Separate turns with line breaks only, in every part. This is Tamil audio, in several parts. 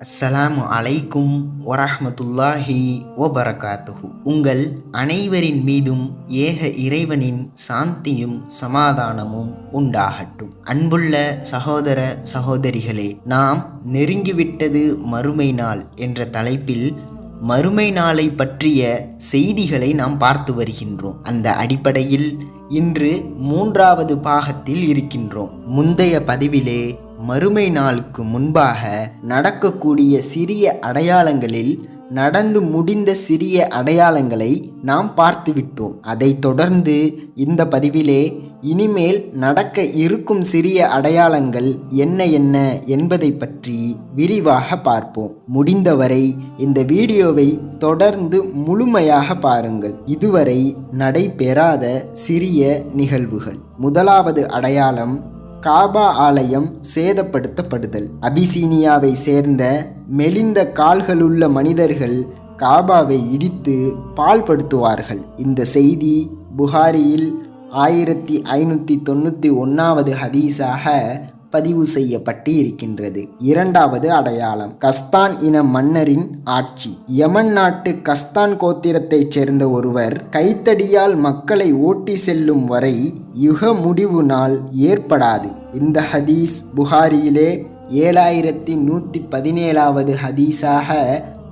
அஸ்ஸலாமு அலைக்கும் வரஹ்மத்துல்லாஹி வபரகாத்துஹு. உங்கள் அனைவரின் மீதும் ஏக இறைவனின் சாந்தியும் சமாதானமும் உண்டாகட்டும். அன்புள்ள சகோதர சகோதரிகளே நாம் நெருங்கிவிட்டது மறுமை நாள் என்ற தலைப்பில் மறுமை நாளை பற்றிய செய்திகளை நாம் பார்த்து வருகின்றோம். அந்த அடிப்படையில் இன்று மூன்றாவது பாகத்தில் இருக்கின்றோம். முந்தைய பதிவிலே மறுமை நாளுக்கு முன்பாக நடக்கக்கூடிய சிறிய அடையாளங்களில் நடந்து முடிந்த சிறிய அடையாளங்களை நாம் பார்த்துவிட்டோம். அதைத் தொடர்ந்து இந்த பதிவிலே இனிமேல் நடக்க இருக்கும் சிறிய அடையாளங்கள் என்ன என்ன என்பதை பற்றி விரிவாக பார்ப்போம். முடிந்தவரை இந்த வீடியோவை தொடர்ந்து முழுமையாக பாருங்கள். இதுவரை நடைபெறாத சிறிய நிகழ்வுகள். முதலாவது அடையாளம் காபா ஆலயம் சேதப்படுத்தப்படுதல். அபிசீனியாவை சேர்ந்த மெலிந்த கால்களுள்ள மனிதர்கள் காபாவை இடித்து பால்படுத்துவார்கள். இந்த செய்தி புகாரியில் ஆயிரத்தி ஐநூற்றி தொண்ணூற்றி ஒன்றாவது ஹதீஸாக பதிவு செய்யப்பட்டு இருக்கின்றது இரண்டாவது அடையாளம் கஸ்தான் இன மன்னரின் ஆட்சி. யமன் நாட்டு கஸ்தான் கோத்திரத்தைச் சேர்ந்த ஒருவர் கைத்தடியால் மக்களை ஓட்டி செல்லும் வரை யுக முடிவு நாள் ஏற்படாது. இந்த ஹதீஸ் புகாரியிலே ஏழாயிரத்தி நூற்றி பதினேழாவது ஹதீஸாக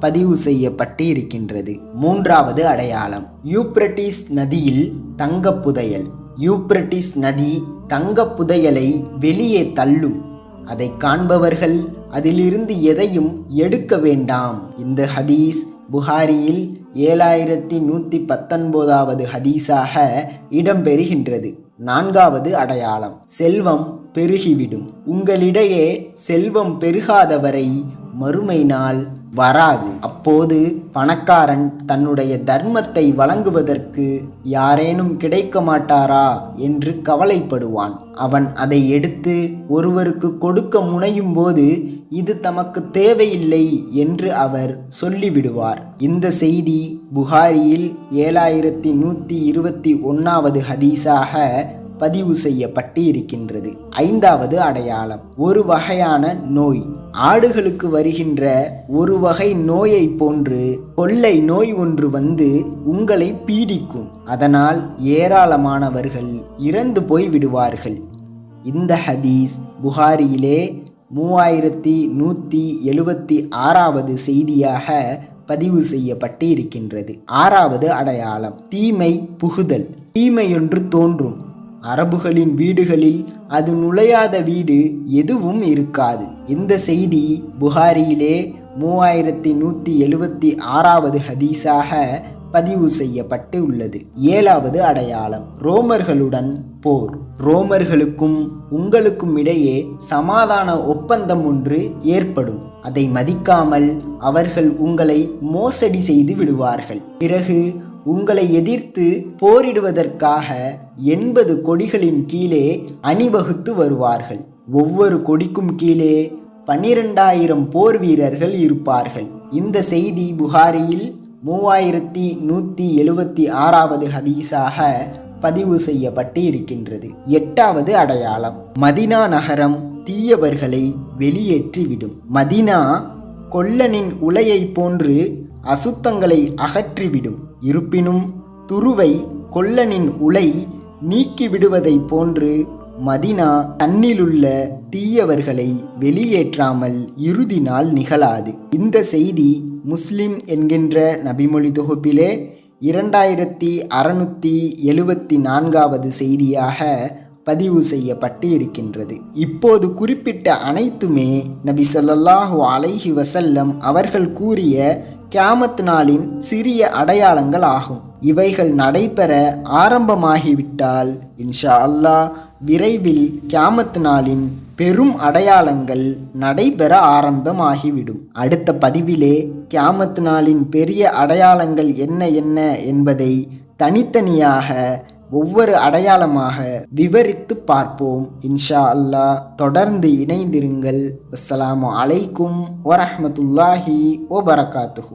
பதிவு செய்யப்பட்டு இருக்கின்றது மூன்றாவது அடையாளம். யூப்ரட்டிஸ் நதியில் தங்க புதையல் யூப்ரட்டிஸ் நதி தங்க புதையலை வெளியே தள்ளும். அதை காண்பவர்கள் அதிலிருந்து எதையும் எடுக்க வேண்டாம். இந்த ஹதீஸ் புகாரியில் ஏழாயிரத்தி நூற்றி பத்தொன்பதாவது ஹதீஸாக இடம்பெறுகின்றது. நான்காவது அடையாளம். செல்வம் பெருகிவிடும். உங்களிடையே செல்வம் பெருகாதவரை மறுமை நாள் வராது. அப்போது பணக்காரன் தன்னுடைய தர்மத்தை வழங்குவதற்கு யாரேனும் கிடைக்க மாட்டாரா என்று கவலைப்படுவான். அவன் அதை எடுத்து ஒருவருக்கு கொடுக்க முனையும் போது இது தமக்கு தேவையில்லை என்று அவர் சொல்லிவிடுவார். இந்த செய்தி புகாரியில் ஏழாயிரத்தி நூற்றி இருபத்தி ஒன்றாவது ஹதீஸாக பதிவு செய்யப்பட்டு இருக்கின்றது ஐந்தாவது அடையாளம் ஒரு வகையான நோய். ஆடுகளுக்கு வருகின்ற ஒரு வகை நோயை போன்று கொள்ளை நோய் ஒன்று வந்து உங்களை பீடிக்கும். அதனால் ஏராளமானவர்கள் இறந்து போய் விடுவார்கள் இந்த ஹதீஸ் புகாரியிலே மூவாயிரத்தி நூற்றி எழுபத்தி ஆறாவது செய்தியாக பதிவு செய்யப்பட்டு இருக்கின்றது ஆறாவது அடையாளம் தீமை புகுதல். தீமையொன்று தோன்றும். அரபுகளின் வீடுகளில் அது நுழையாத வீடு எதுவும் இருக்காது. இந்த செய்தி புகாரியிலே மூவாயிரத்தி நூற்றி எழுபத்தி ஆறாவது ஹதீஸாக பதிவு செய்யப்பட்டு உள்ளது. ஏழாவது அடையாளம் ரோமர்களுடன் போர். ரோமர்களுக்கும் உங்களுக்கும் இடையே சமாதான ஒப்பந்தம் ஒன்று ஏற்படும். அதை மதிக்காமல் அவர்கள் உங்களை மோசடி செய்து விடுவார்கள். பிறகு உங்களை எதிர்த்து போரிடுவதற்காக எண்பது கொடிகளின் கீழே அணிவகுத்து வருவார்கள். ஒவ்வொரு கொடிக்கும் கீழே பன்னிரெண்டாயிரம் போர் வீரர்கள் இருப்பார்கள். இந்த செய்தி புகாரியில் மூவாயிரத்தி நூற்றி எழுபத்தி ஆறாவது ஹதீஸாக பதிவு செய்யப்பட்டு இருக்கின்றது. எட்டாவது அடையாளம் மதினா நகரம் தீயவர்களை வெளியேற்றிவிடும். மதினா கொல்லனின் உலையை போன்று அசுத்தங்களை அகற்றிவிடும். இருப்பினும் துருவை கொல்லனின் உலை நீக்கிவிடுவதைப் போன்று மதினா தன்னிலுள்ள தீயவர்களை வெளியேற்றாமல் இறுதி நாள் நிகழாது. இந்த செய்தி முஸ்லிம் என்கின்ற நபிமொழி தொகுப்பிலே இரண்டாயிரத்தி அறுநூற்றி எழுபத்தி நான்காவது செய்தியாக பதிவு செய்யப்பட்டு இருக்கின்றது இப்போது குறிப்பிட்ட அனைத்துமே நபி ஸல்லல்லாஹு அலைஹி வசல்லம் அவர்கள் கூறிய கியாமத் நாளின் சிறிய அடையாளங்கள் ஆகும். இவைகள் நடைபெற ஆரம்பமாகிவிட்டால் இன்ஷா அல்லாஹ் விரைவில் கியாமத் நாளின் பெரும் அடையாளங்கள் நடைபெற ஆரம்பமாகிவிடும். அடுத்த பதிவிலே கியாமத் நாளின் பெரிய அடையாளங்கள் என்ன என்ன என்பதை தனித்தனியாக ஒவ்வொரு அடையாளமாக விவரித்து பார்ப்போம். இன்ஷா அல்லாஹ் தொடர்ந்து இணைந்திருங்கள். அஸ்ஸலாமு அலைக்கும் வரஹ்மத்துல்லாஹி வபரகாத்துஹு.